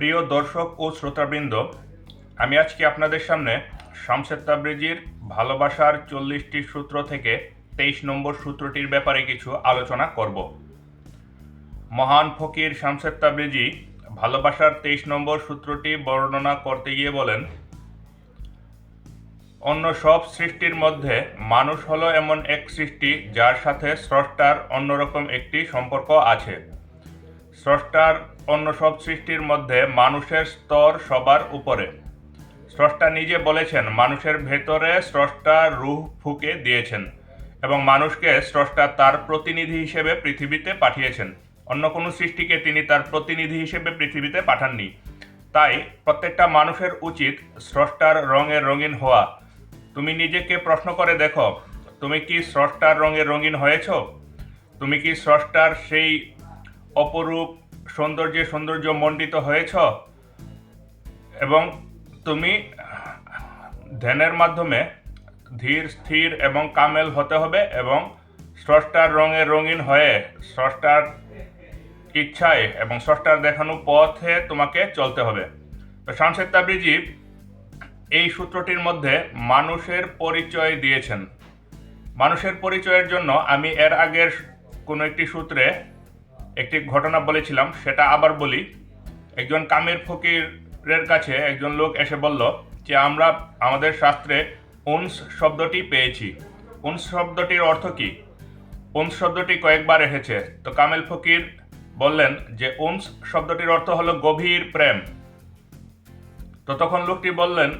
প্রিয় দর্শক ও শ্রোতাবৃন্দ, আমি আজকে আপনাদের সামনে শামসেদ তাবরেজির ভালোবাসার চল্লিশটি সূত্র থেকে তেইশ নম্বর সূত্রটির ব্যাপারে কিছু আলোচনা করব। মহান ফকির শামসেদ তাবরেজি ভালোবাসার তেইশ নম্বর সূত্রটি বর্ণনা করতে গিয়ে বলেন, অন্য সব সৃষ্টির মধ্যে মানুষ হলো এমন এক সৃষ্টি যার সাথে স্রষ্টার অন্যরকম একটি সম্পর্ক আছে। স্রষ্টার অন্য সব সৃষ্টির মধ্যে মানুষের স্তর সবার উপরে। স্রষ্টা নিজে বলেছেন, মানুষের ভেতরে স্রষ্টা রুহ ফুকে দিয়েছেন এবং মানুষকে স্রষ্টা তার প্রতিনিধি হিসেবে পৃথিবীতে পাঠিয়েছেন। অন্য কোনো সৃষ্টিকে তিনি তার প্রতিনিধি হিসেবে পৃথিবীতে পাঠাননি। তাই প্রত্যেকটা মানুষের উচিত স্রষ্টার রঙে রঙিন হওয়া। তুমি নিজেকে প্রশ্ন করে দেখো, তুমি কি স্রষ্টার রঙে রঙিন হয়েছ? তুমি কি স্রষ্টার সেই অপরূপ সৌন্দর্যে সৌন্দর্য মণ্ডিত হয়েছ? এবং তুমি ধ্যানের মাধ্যমে ধীর, স্থির এবং কামেল হতে হবে এবং স্রষ্টার রঙে রঙিন হয়ে স্রষ্টার ইচ্ছায় এবং স্রষ্টার দেখানো পথে তোমাকে চলতে হবে। তো শামশেদ তাবরিজি এই সূত্রটির মধ্যে মানুষের পরিচয় দিয়েছেন। মানুষের পরিচয়ের জন্য আমি এর আগের কোনো একটি সূত্রে একটি ঘটনা বলেছিলাম, সেটা আবার বলি। একজন কামির ফকিরের কাছে একজন লোক এসে বলল যে, আমরা আমাদের শাস্ত্রে উনস শব্দটি পেয়েছি। উনস শব্দটির অর্থ কি? উনস শব্দটি কয়েকবার এসেছে। তো কামেল ফকির বললেন যে, উনস শব্দটির অর্থ হলো গভীর প্রেম। তো তখন লোকটি বললেন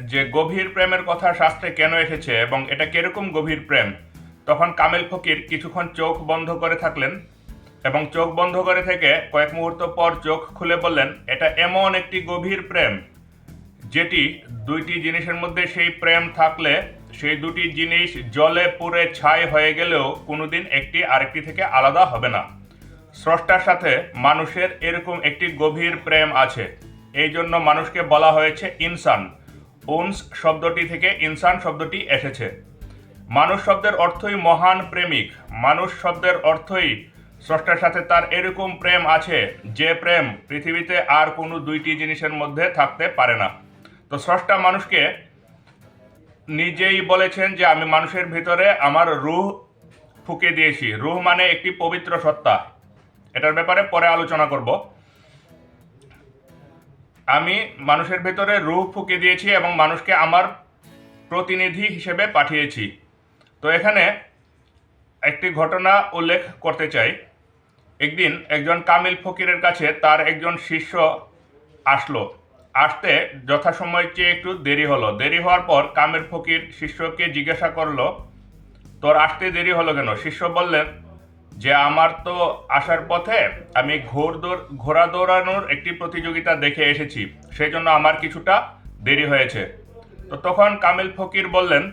যে, গভীর প্রেমের কথা শাস্ত্রে কেন এসেছে এবং এটা কীরকম গভীর প্রেম? তখন কামেল ফকির কিছুক্ষণ চোখ বন্ধ করে থাকলেন। এবং চোখ বন্ধ করে থেকে কয়েক মুহূর্ত পর চোখ খুলে বললেন, এটা এমন একটি গভীর প্রেম, যেটি দুইটি জিনিসের মধ্যে সেই প্রেম থাকলে সেই দুটি জিনিস জলে পুড়ে ছাই হয়ে গেলেও কোনোদিন একটি আরেকটি থেকে আলাদা হবে না। স্রষ্টার সাথে মানুষের এরকম একটি গভীর প্রেম আছে। এই জন্য মানুষকে বলা হয়েছে ইনসান। উনস শব্দটি থেকে ইনসান শব্দটি এসেছে। মানুষ শব্দের অর্থই মহান প্রেমিক। মানুষ শব্দের অর্থই স্রষ্টার সাথে তার এরকম প্রেম আছে, যে প্রেম পৃথিবীতে আর কোনো দুইটি জিনিসের মধ্যে থাকতে পারে না। তো স্রষ্টা মানুষকে নিজেই বলেছেন যে, আমি মানুষের ভিতরে আমার রুহ ফুকে দিয়েছি। রুহ মানে একটি পবিত্র সত্তা। এটার ব্যাপারে পরে আলোচনা করব। আমি মানুষের ভেতরে রুহ ফুকে দিয়েছি এবং মানুষকে আমার প্রতিনিধি হিসেবে পাঠিয়েছি। তো এখানে একটি ঘটনা উল্লেখ করতে চাই। একদিন একজন কামিল ফকিরের কাছে তার একজন শিষ্য আসলো। আসতে যথাসময় চেয়ে একটু দেরি হলো। দেরি হওয়ার পর কামের ফকির শিষ্যকে জিজ্ঞাসা করল, তোর আসতে দেরি হলো কেন? শিষ্য বললেন, যে আমার তো আসার পথে আমি ঘোর দৌড়, ঘোড়া দৌড়ানোর একটি প্রতিযোগিতা দেখে এসেছি। সেই জন্য আমার কিছুটা দেরি হয়েছে। তো তখন কামিল ফকির বললেন,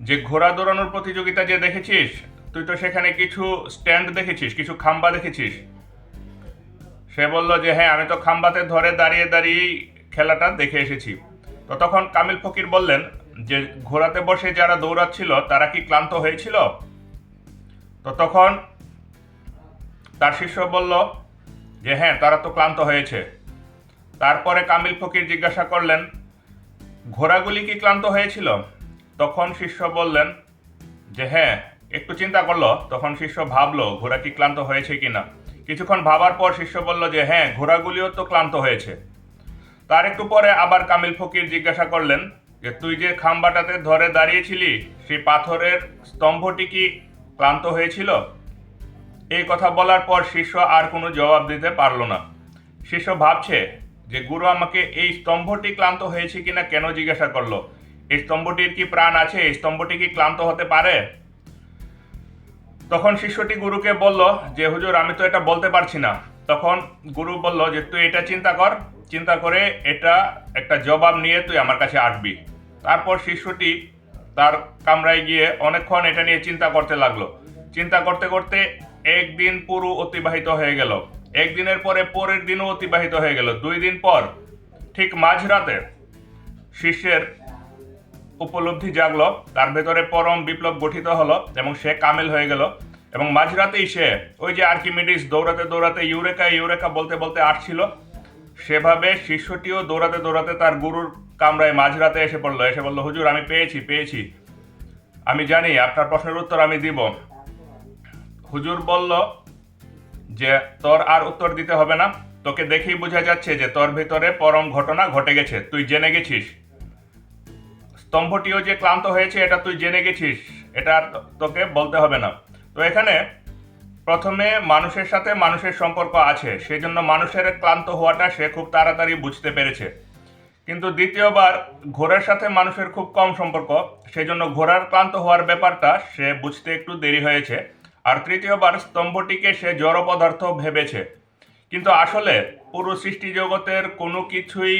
যে ঘোড়া দৌড়ানোর প্রতিযোগিতা যে দেখেছিস তুই তো সেখানে কিছু স্ট্যান্ড দেখেছিস, কিছু খাম্বা দেখেছিস? সে বলল যে হ্যাঁ আমি তো খাম্বাতে ধরে দাঁড়িয়ে দাঁড়িয়ে খেলাটা দেখে এসেছি। তো তখন কামিল ফকির বললেন যে, ঘোড়াতে বসে যারা দৌড়াচ্ছিল, তারা কি ক্লান্ত হয়েছিল? তো তখন তার শিষ্য বলল যে হ্যাঁ তারা তো ক্লান্ত হয়েছে। তারপরে কামিল ফকির জিজ্ঞাসা করলেন, ঘোড়াগুলি কি ক্লান্ত হয়েছিল? তখন শিষ্য বললেন যে হ্যাঁ একটু চিন্তা করল, তখন শিষ্য ভাবলো, ঘোড়া কি ক্লান্ত হয়েছে কিনা? কিছুক্ষণ ভাবার পর শিষ্য বলল যে হ্যাঁ ঘোড়াগুলিও তো ক্লান্ত হয়েছে। তার একটু পরে আবার কামিল ফকির জিজ্ঞাসা করলেন, যে, তুই যে খাম্বাটাতে ধরে দাঁড়িয়েছিলি সেই পাথরের স্তম্ভটি কি ক্লান্ত হয়েছিল? এই কথা বলার পর শিষ্য আর কোনো জবাব দিতে পারল না। শিষ্য ভাবছে যে, গুরু আমাকে এই স্তম্ভটি ক্লান্ত হয়েছে কিনা কেন জিজ্ঞাসা করল? এই স্তম্ভটির কি প্রাণ আছে? এই স্তম্ভটি কি ক্লান্ত হতে পারে? তখন শিষ্যটি গুরুকে বলল, যে হুজুর, আমি তো এটা বলতে পারছি না। তখন গুরু বলল, যে তুই এটা চিন্তা কর, চিন্তা করে এটা একটা জবাব নিয়ে তুই আমার কাছে আসবি। তারপর শিষ্যটি তার কামরায় গিয়ে অনেকক্ষণ এটা নিয়ে চিন্তা করতে লাগল। চিন্তা করতে করতে একদিন পুরো অতিবাহিত হয়ে গেল। একদিনের পরে পরের দিনও অতিবাহিত হয়ে গেল। দুই দিন পর, ঠিক মাঝরাতে শিষ্যের উপলব্ধি জাগলো, তার ভেতরে পরম বিপ্লব গঠিত হলো এবং সে কামেল হয়ে গেল। এবং মাঝরাতেই সে ওই যে আর্কিমিডিস দৌড়াতে দৌড়াতে ইউরেকা ইউরেকা বলতে বলতে আসছিল, সেভাবে শিষ্যটিও দৌড়াতে দৌড়াতে তার গুরুর কামরায় মাঝরাতে এসে পড়ল। এসে বলল, হুজুর, আমি পেয়েছি পেয়েছি। আমি জানি, আপনার প্রশ্নের উত্তর আমি দিব। হুজুর বলল, যে তোর আর উত্তর দিতে হবে না। তোকে দেখেই বোঝা যাচ্ছে যে তোর ভিতরে পরম ঘটনা ঘটে গেছে। তুই জেনে গেছিস। স্তম্ভটিও যে ক্লান্ত হয়েছে, এটা তুই জেনে গেছিস। এটা তোকে বলতে হবে না। তো এখানে প্রথমে মানুষের সাথে মানুষের সম্পর্ক আছে, সেজন্য মানুষের ক্লান্ত হওয়াটা সে খুব তাড়াতাড়ি বুঝতে পেরেছে। কিন্তু দ্বিতীয়বার ঘোড়ার সাথে মানুষের খুব কম সম্পর্ক, সেজন্য ঘোড়ার ক্লান্ত হওয়ার ব্যাপারটা সে বুঝতে একটু দেরি হয়েছে। আর তৃতীয়বার স্তম্ভটিকে সে জড় পদার্থ ভেবেছে। কিন্তু আসলে পুরো সৃষ্টি জগতের কোনো কিছুই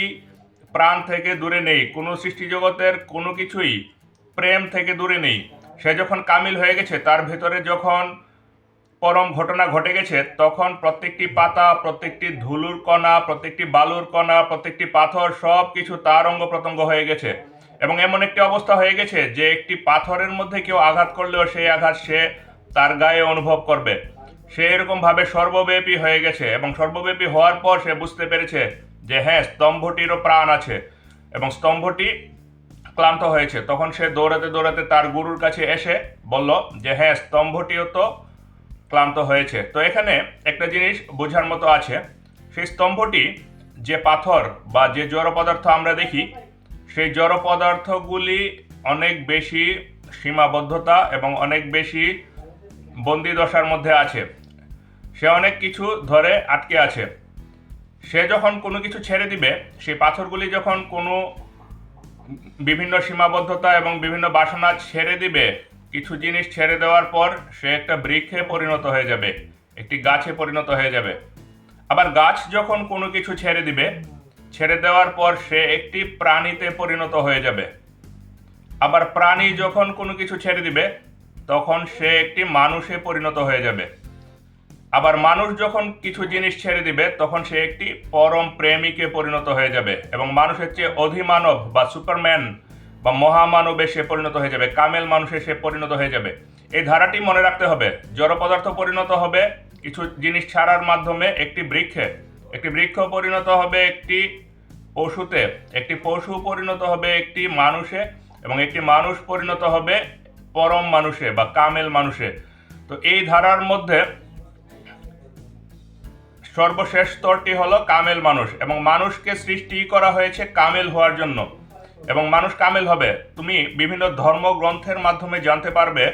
প্রাণ থেকে দূরে নেই, কোনো সৃষ্টি জগতের কোনো কিছুই প্রেম থেকে দূরে নেই। সে যখন কামিল হয়ে গেছে, তার ভেতরে যখন পরম ঘটনা ঘটে গেছে, তখন প্রত্যেকটি পাতা, প্রত্যেকটি ধুলুর কণা, প্রত্যেকটি বালুর কণা, প্রত্যেকটি পাথর সব কিছু তার অঙ্গ প্রত্যঙ্গ হয়ে গেছে। এবং এমন একটি অবস্থা হয়ে গেছে যে একটি পাথরের মধ্যে কেউ আঘাত করলেও সেই আঘাত সে তার গায়ে অনুভব করবে। সে এরকম ভাবে সর্বব্যাপী হয়ে গেছে এবং সর্বব্যাপী হওয়ার পর সে বুঝতে পেরেছে যে হ্যাঁ স্তম্ভটিরও প্রাণ আছে এবং স্তম্ভটি ক্লান্ত হয়েছে। তখন সে দৌড়াতে দৌড়াতে তার গুরুর কাছে এসে বলল যে হ্যাঁ স্তম্ভটিও তো ক্লান্ত হয়েছে। তো এখানে একটা জিনিস বোঝার মতো আছে। সেই স্তম্ভটি যে পাথর বা যে জড় পদার্থ আমরা দেখি, সেই জড় পদার্থগুলি অনেক বেশি সীমাবদ্ধতা এবং অনেক বেশি বন্দি দশার মধ্যে আছে। সে অনেক কিছু ধরে আটকে আছে। সে যখন কোনো কিছু ছেড়ে দিবে সেই পাথরগুলি যখন কোনো বিভিন্ন সীমাবদ্ধতা এবং বিভিন্ন বাসনা ছেড়ে দিবে, কিছু জিনিস ছেড়ে দেওয়ার পর সে একটা বৃক্ষে পরিণত হয়ে যাবে, একটি গাছে পরিণত হয়ে যাবে। আবার গাছ যখন কোনো কিছু ছেড়ে দিবে, ছেড়ে দেওয়ার পর সে একটি প্রাণীতে পরিণত হয়ে যাবে। আবার প্রাণী যখন কোনো কিছু ছেড়ে দিবে তখন সে একটি মানুষে পরিণত হয়ে যাবে। আবার মানুষ যখন কিছু জিনিস ছেড়ে দিবে, তখন সে একটি পরম প্রেমিকে পরিণত হয়ে যাবে এবং মানুষের চেয়ে অধিমানব বা সুপারম্যান বা মহামানবে সে পরিণত হয়ে যাবে, কামেল মানুষে সে পরিণত হয়ে যাবে। এই ধারাটি মনে রাখতে হবে, জড় পদার্থ পরিণত হবে কিছু জিনিস ছাড়ার মাধ্যমে একটি বৃক্ষে। একটি বৃক্ষ পরিণত হবে একটি পশুতে, একটি পশু পরিণত হবে একটি মানুষে এবং একটি মানুষ পরিণত হবে পরম মানুষে বা কামেল মানুষে। তো এই ধারার মধ্যে সর্বশেষ স্তরটি হলো কামেল মানুষ এবং মানুষকে সৃষ্টি করা হয়েছে কামেল হওয়ার জন্য। এবং মানুষ কামেল হবে। তুমি বিভিন্ন ধর্মগ্রন্থের মাধ্যমে জানতে পারবে,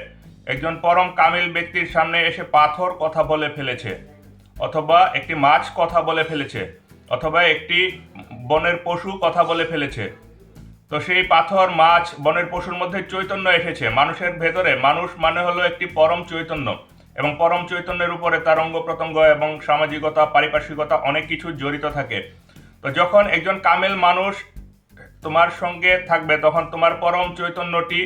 একজন পরম কামেল ব্যক্তির সামনে এসে পাথর কথা বলে ফেলেছে, অথবা একটি মাছ কথা বলে ফেলেছে, অথবা একটি বনের পশু কথা বলে ফেলেছে। তো সেই পাথর, মাছ, বনের পশুর মধ্যে চৈতন্য এসেছে। মানুষের ভেতরে মানুষ মানে হলো একটি পরম চৈতন্য এবং পরম চৈতন্যের উপরে তার অঙ্গ প্রত্যঙ্গ এবং সামাজিকতা, পারিপার্শ্বিকতা অনেক কিছু জড়িত থাকে। তো যখন একজন কামেল মানুষ তোমার সঙ্গে থাকবে, তখন তোমার পরম চৈতন্যটি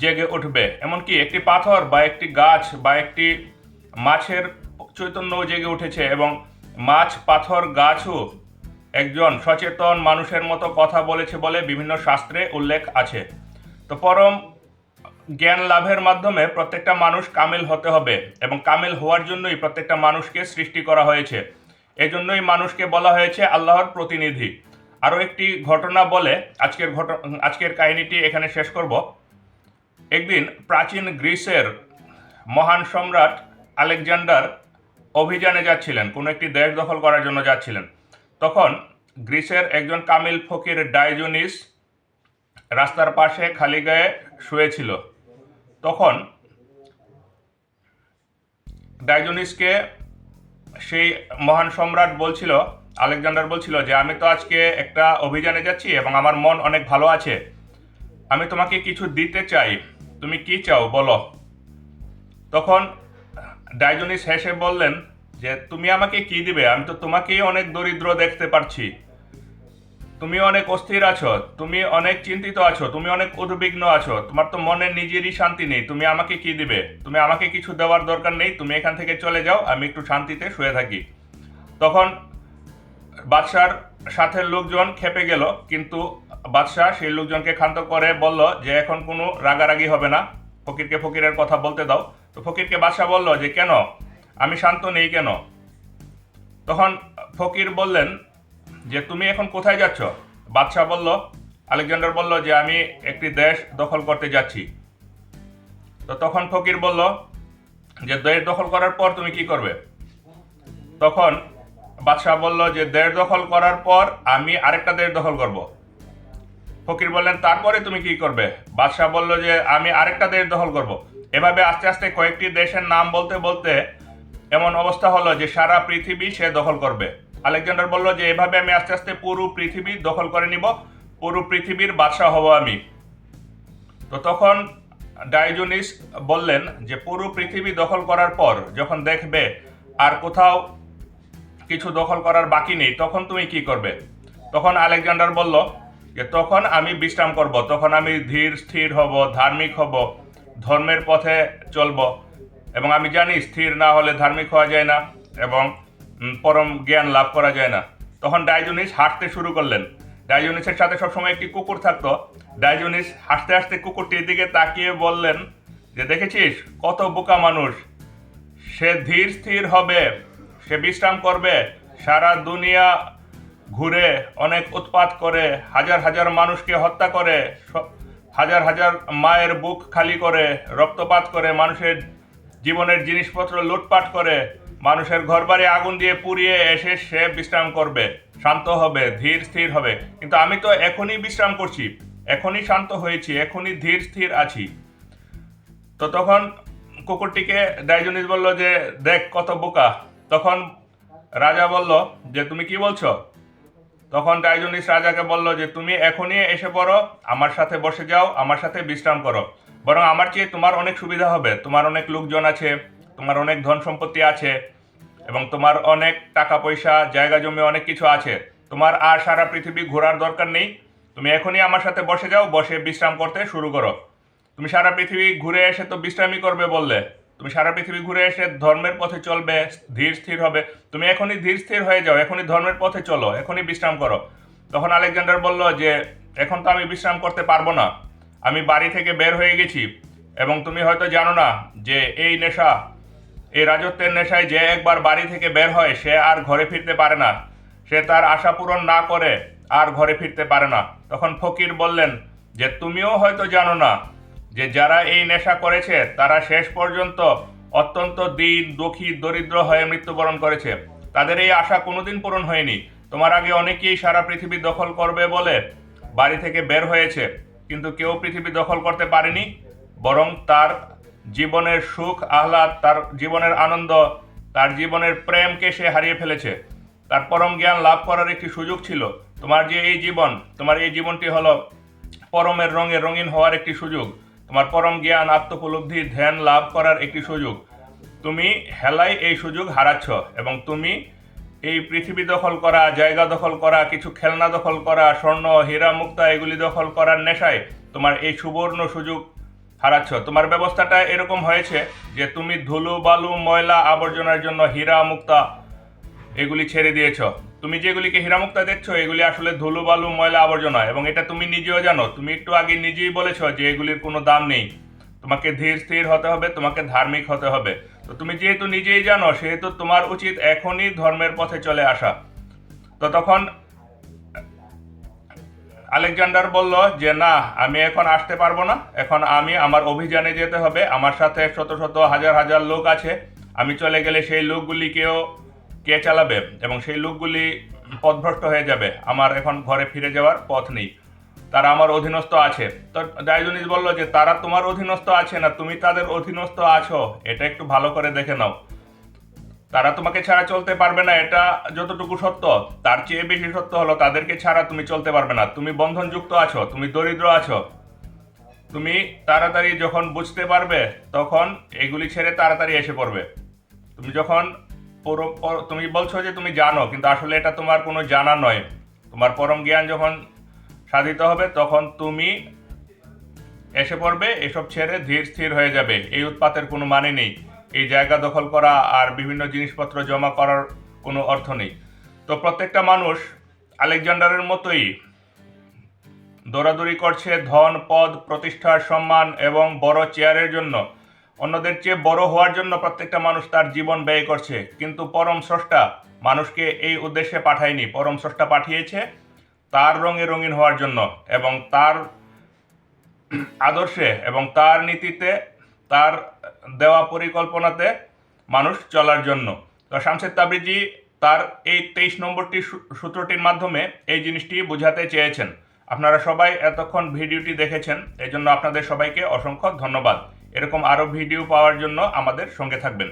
জেগে উঠবে। এমনকি একটি পাথর বা একটি গাছ বা একটি মাছের চৈতন্যও জেগে উঠেছে এবং মাছ, পাথর, গাছও একজন সচেতন মানুষের মতো কথা বলেছে বলে বিভিন্ন শাস্ত্রে উল্লেখ আছে। তো পরম জ্ঞান লাভের মাধ্যমে প্রত্যেকটা মানুষ কামেল হতে হবে এবং কামেল হওয়ার জন্যই প্রত্যেকটা মানুষকে সৃষ্টি করা হয়েছে। এজন্যই মানুষকে বলা হয়েছে আল্লাহর প্রতিনিধি। আরও একটি ঘটনা বলে আজকের ঘট, আজকের কাহিনীটি এখানে শেষ করব। একদিন প্রাচীন গ্রিসের মহান সম্রাট আলেকজান্ডার অভিযানে যাচ্ছিলেন, কোনো একটি দেশ দখল করার জন্য যাচ্ছিলেন। তখন গ্রিসের একজন কামিল ফকির ডাইজোনিস রাস্তার পাশে খালি গায়ে শুয়েছিল। তখন ডাইজোনিসকে সেই মহান সম্রাট বলছিল, আলেকজান্ডার বলছিল যে, আমি তো আজকে একটা অভিযানে যাচ্ছি এবং আমার মন অনেক ভালো আছে। আমি তোমাকে কিছু দিতে চাই। তুমি কি চাও বলো? তখন ডাইজনিস হেসে বললেন যে তুমি আমাকে কি দিবে? আমি তো তোমাকেই অনেক দরিদ্র দেখতে পারছি। তুমি অনেক অস্থির আছো, তুমি অনেক চিন্তিত আছো, তুমি অনেক উদ্বিগ্ন আছো, তোমার তো মনের নিজেরই শান্তি নেই। তুমি আমাকে কি দিবে? তুমি আমাকে কিছু দেওয়ার দরকার নেই, তুমি এখান থেকে চলে যাও, আমি একটু শান্তিতে শুয়ে থাকি। তখন বাদশার সাথে লোকজন খেপে গেল, কিন্তু বাদশাহ সেই লোকজনকে ক্ষান্ত করে বলল যে, এখন কোনো রাগারাগি হবে না। ফকিরকে ফকিরের কথা বলতে দাও। তো ফকিরকে বাদশাহ বলল যে, কেন? আমি শান্ত নেই কেন? তখন ফকির বললেন যে, তুমি এখন কোথায় যাচ্ছ? বাদশাহ বলল, আলেকজান্ডার বলল যে, আমি একটি দেশ দখল করতে যাচ্ছি। তো তখন ফকির বলল যে, দেশ দখল করার পর তুমি কি করবে? তখন বাদশাহ বলল যে, দেশ দখল করার পর আমি আরেকটা দেশ দখল করব। ফকির বললেন, তারপরে তুমি কি করবে? বাদশাহ বলল যে, আমি আরেকটা দেশ দখল করব। এভাবে আস্তে আস্তে কয়েকটি দেশের নাম বলতে বলতে এমন অবস্থা হলো যে সারা পৃথিবী সে দখল করবে। আলেকজান্ডার বলল যে, এভাবে আমি আস্তে আস্তে পুরো পৃথিবী দখল করে নিব, পুরো পৃথিবীর বাদশাহ হব আমি। তো তখন ডাইজোনিস বললেন যে, পুরো পৃথিবী দখল করার পর যখন দেখবে আর কোথাও কিছু দখল করার বাকি নেই, তখন তুমি কি করবে? তখন আলেকজান্ডার বলল যে, তখন আমি বিশ্রাম করব, তখন আমি ধীর, স্থির হব, ধার্মিক হব, ধর্মের পথে চলব। এবং আমি জানি স্থির না হলে ধার্মিক হওয়া যায় না এবং পরম জ্ঞান লাভ করা যায় না। তখন ডাইজোনিস হাঁটতে শুরু করলেন। ডাইজোনিসের সাথে সবসময় একটি কুকুর থাকতো। ডাইজোনিস হাসতে হাসতে কুকুরটির দিকে তাকিয়ে বললেন, যে দেখেছিস, কত বোকা মানুষ। সে ধীর স্থির হবে, সে বিশ্রাম করবে, সারা দুনিয়া ঘুরে অনেক উৎপাত করে, হাজার হাজার মানুষকে হত্যা করে হাজার হাজার মায়ের বুক খালি করে, রক্তপাত করে, মানুষের জীবনের জিনিসপত্র লুটপাট করে মানুষের ঘর বাড়ি আগুন দিয়ে পুড়িয়ে এসে সে বিশ্রাম করবে। শান্ত হবে, ধীর স্থির হবে। কিন্তু আমি তো এখনই বিশ্রাম করছি। এখনই শান্ত হয়েছি, এখনই ধীর স্থির আছি। তো তখন কুকুরটিকে ডাইজনিস বলল যে, দেখ কত বোকা। তখন রাজা বলল, যে তুমি কি বলছো? তখন ডাইজনিস রাজাকে বলল যে, তুমি এখনই এসে পড়ো, আমার সাথে বসে যাও, আমার সাথে বিশ্রাম করো। বরং আমার চেয়ে তোমার অনেক সুবিধা হবে। তোমার অনেক লোকজন আছে, তোমার অনেক ধন সম্পত্তি আছে, এবং তোমার অনেক টাকা পয়সা, জায়গা জমি, অনেক কিছু আছে। তোমার আর সারা পৃথিবী ঘোরার দরকার নেই। তুমি এখনই আমার সাথে বসে যাও, বসে বিশ্রাম করতে শুরু করো। তুমি সারা পৃথিবী ঘুরে এসে তো বিশ্রামই করবে বললে। তুমি সারা পৃথিবী ঘুরে এসে ধর্মের পথে চলবে, ধীর স্থির হবে। তুমি এখনই ধীর স্থির হয়ে যাও, এখনই ধর্মের পথে চলো, এখনই বিশ্রাম করো। তখন আলেকজান্ডার বলল যে, এখন তো আমি বিশ্রাম করতে পারব না। আমি বাড়ি থেকে বের হয়ে গেছি, এবং তুমি হয়তো জানো না যে এই নেশা, এই রাজত্বের নেশায় যে একবার বাড়ি থেকে বের হয়, সে আর ঘরে ফিরতে পারে না। সে তার আশা পূরণ না করে আর ঘরে ফিরতে পারে না। তখন ফকির বললেন, যে তুমিও হয়তো জানো না যে যারা এই নেশা করেছে, তারা শেষ পর্যন্ত অত্যন্ত দিন, দুঃখী, দরিদ্র হয়ে মৃত্যুবরণ করেছে। তাদের এই আশা কোনোদিন পূরণ হয়নি। তোমার আগে অনেকেই সারা পৃথিবী দখল করবে বলে বাড়ি থেকে বের হয়েছে। কিন্তু কেউ পৃথিবী দখল করতে পারেনি, বরং তার জীবনের সুখ, আহ্লাদ, তার জীবনের আনন্দ, তার জীবনের প্রেমকে সে হারিয়ে ফেলেছে। তার পরম জ্ঞান লাভ করার একটি সুযোগ ছিল। তোমার যে এই জীবন, তোমার এই জীবনটি হলো পরমের রঙে রঙিন হওয়ার একটি সুযোগ। তোমার পরম জ্ঞান, আত্মপলব্ধি, ধ্যান লাভ করার একটি সুযোগ। তুমি হেলায় এই সুযোগ হারাচ্ছ এবং তুমি এই পৃথিবী দখল করা, জায়গা দখল করা, কিছু খেলনা দখল করা, স্বর্ণ, হীরা, মুক্তা, এগুলি দখল করার নেশায় তোমার এই সুবর্ণ সুযোগ হারাচ্ছ। তোমার ব্যবস্থাটা এরকম হয়েছে যে তুমি ধুলো, বালু, ময়লা, আবর্জনার জন্য হীরা, মুক্তা এগুলি ছেড়ে দিয়েছ। তুমি যেগুলিকে হীরামুক্তা দেখছ, এগুলি আসলে ধুলো, বালু, ময়লা, আবর্জনা এবং এটা তুমি নিজেও জানো। তুমি একটু আগে নিজেই বলেছ যে এগুলির কোনো দাম নেই। তোমাকে ধীর, স্থির হতে হবে, তোমাকে ধার্মিক হতে হবে। তো তুমি যেহেতু নিজেই জানো, সেহেতু তোমার উচিত এখনই ধর্মের পথে চলে আসা। তো তখন আলেকজান্ডার বলল যে, না, আমি এখন আসতে পারব না। এখন আমি আমার অভিযানে যেতে হবে। আমার সাথে শত শত হাজার হাজার লোক আছে। আমি চলে গেলে সেই লোকগুলিকেও কে চালাবে এবং সেই লোকগুলি পথভ্রষ্ট হয়ে যাবে। আমার এখন ঘরে ফিরে যাওয়ার পথ নেই। তারা আমার অধীনস্থ আছে। তো ডাইজনিস বলল যে, তারা তোমার অধীনস্থ আছে না, তুমি তাদের অধীনস্থ আছো। এটা একটু ভালো করে দেখে নাও। তারা তোমাকে ছাড়া চলতে পারবে না, এটা যতটুকু সত্য। তার চেয়ে বেশি সত্য হলো, তাদেরকে ছাড়া তুমি চলতে পারবে না। তুমি বন্ধনযুক্ত আছো, তুমি দরিদ্র আছো। তুমি তাড়াতাড়ি যখন বুঝতে পারবে, তখন এগুলি ছেড়ে তাড়াতাড়ি এসে পড়বে। তুমি যখন তুমি বলছো যে, তুমি জানো, কিন্তু আসলে এটা তোমার কোনো জানা নয়। তোমার পরম জ্ঞান যখন সাধিত হবে, তখন তুমি এসে পড়বে, এসব ছেড়ে ধীর স্থির হয়ে যাবে। এই উৎপাতের কোনো মানে নেই। এই জায়গা দখল করা আর বিভিন্ন জিনিসপত্র জমা করার কোনো অর্থ নেই। তো প্রত্যেকটা মানুষ আলেকজান্ডারের মতোই দৌড়াদৌড়ি করছে ধন, পদ প্রতিষ্ঠার সম্মান এবং বড় চেয়ারের জন্য। অন্যদের চেয়ে বড় হওয়ার জন্য প্রত্যেকটা মানুষ তার জীবন ব্যয় করছে। কিন্তু পরম স্রষ্টা মানুষকে এই উদ্দেশ্যে পাঠায়নি। পরম স্রষ্টা পাঠিয়েছে তার রঙে রঙিন হওয়ার জন্য এবং তার আদর্শে এবং তার নীতিতে তার দেওয়া পরিকল্পনাতে মানুষ চলার জন্য। তো শামসেদ তাবরিজি তার এই তেইশ নম্বরটি সূত্রটির মাধ্যমে এই জিনিসটি বোঝাতে চেয়েছেন। আপনারা সবাই এতক্ষণ ভিডিওটি দেখেছেন এই জন্য আপনাদের সবাইকে অসংখ্য ধন্যবাদ। এরকম আরও ভিডিও পাওয়ার জন্য আমাদের সঙ্গে থাকবেন।